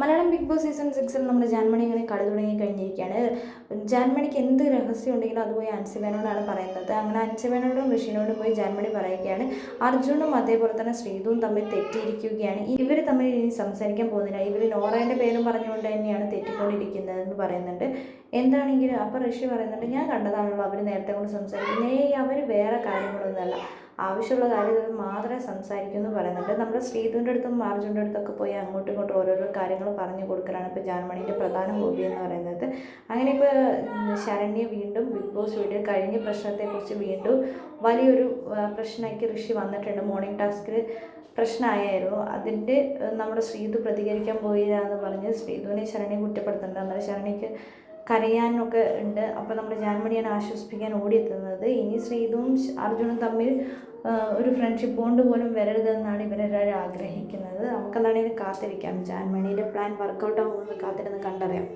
Malayalam big boss season സിക്സിൽ നമ്മുടെ ജാൻമണി ഇങ്ങനെ കളി തുടങ്ങി കഴിഞ്ഞിരിക്കുകയാണ് ജാൻമണിക്ക് എന്ത് രഹസ്യം ഉണ്ടെങ്കിലും അതുപോയി അൻസിവേനോടാണ് പറയുന്നത്. അങ്ങനെ അൻസിബേനോടും ഋഷിനോടും പോയി ജാൻമണി പറയുകയാണ്. അർജുനും അതേപോലെ തന്നെ ശ്രീതുവും തമ്മിൽ തെറ്റിയിരിക്കുകയാണ്. ഇവർ തമ്മിൽ ഇനി സംസാരിക്കാൻ പോകുന്നില്ല. ഇവർ നോറേന്റെ പേരും പറഞ്ഞുകൊണ്ട് തന്നെയാണ് തെറ്റിക്കൊണ്ടിരിക്കുന്നത് എന്ന് പറയുന്നുണ്ട്. എന്താണെങ്കിലും അപ്പോൾ ഋഷി പറയുന്നുണ്ട് ഞാൻ കണ്ടതാണല്ലോ അവർ നേരത്തെ കൊണ്ട് സംസാരിക്കുന്നത് അവർ വേറെ കാര്യങ്ങളൊന്നുമല്ല. ആവശ്യമുള്ള കാര്യങ്ങൾ മാത്രമേ സംസാരിക്കൂ എന്ന് പറയുന്നുണ്ട്. നമ്മൾ ശ്രീധുവിന്റെ അടുത്തും മാർജുന്റെ അടുത്തൊക്കെ പോയി അങ്ങോട്ടും ഇങ്ങോട്ടും ഓരോരോ കാര്യങ്ങൾ പറഞ്ഞു കൊടുക്കലാണ് ഇപ്പോൾ ജാൻമണിന്റെ പ്രധാന ഹോബി എന്ന് പറയുന്നത്. അങ്ങനെ ഇപ്പോൾ ശരണ്യ വീണ്ടും ബിഗ് ബോസ് വീഡിയോ കഴിഞ്ഞ പ്രശ്നത്തെക്കുറിച്ച് വീണ്ടും വലിയൊരു പ്രശ്നമാക്കി ഋഷി വന്നിട്ടുണ്ട്. മോർണിംഗ് ടാസ്കിൽ പ്രശ്നമായിരുന്നു അതിന്റെ നമ്മുടെ ശ്രീധു പ്രതികരിക്കാൻ പോയില്ല എന്ന് പറഞ്ഞ് ശ്രീധുവിനെ ശരണ്യെ കുറ്റപ്പെടുത്തുന്നുണ്ട്. അന്നേരം ശരണ്യക്ക് കരയാനൊക്കെ ഉണ്ട്. അപ്പോൾ നമ്മുടെ ജാൻമണിയാണ് ആശ്വസിപ്പിക്കാൻ ഓടിയെത്തുന്നത്. ഇനി ശ്രീതും അർജുനും തമ്മിൽ ഒരു ഫ്രണ്ട്ഷിപ്പ് ബോണ്ട് പോലും വരരുതെന്നാണ് ഇവരെല്ലാവരും ആഗ്രഹിക്കുന്നത്. നമുക്കെന്താണെങ്കിലും കാത്തിരിക്കാം. ജാൻമണിയുടെ പ്ലാൻ വർക്കൗട്ട് ആകുമെന്ന് കാത്തിരുന്ന് കണ്ടറിയാം.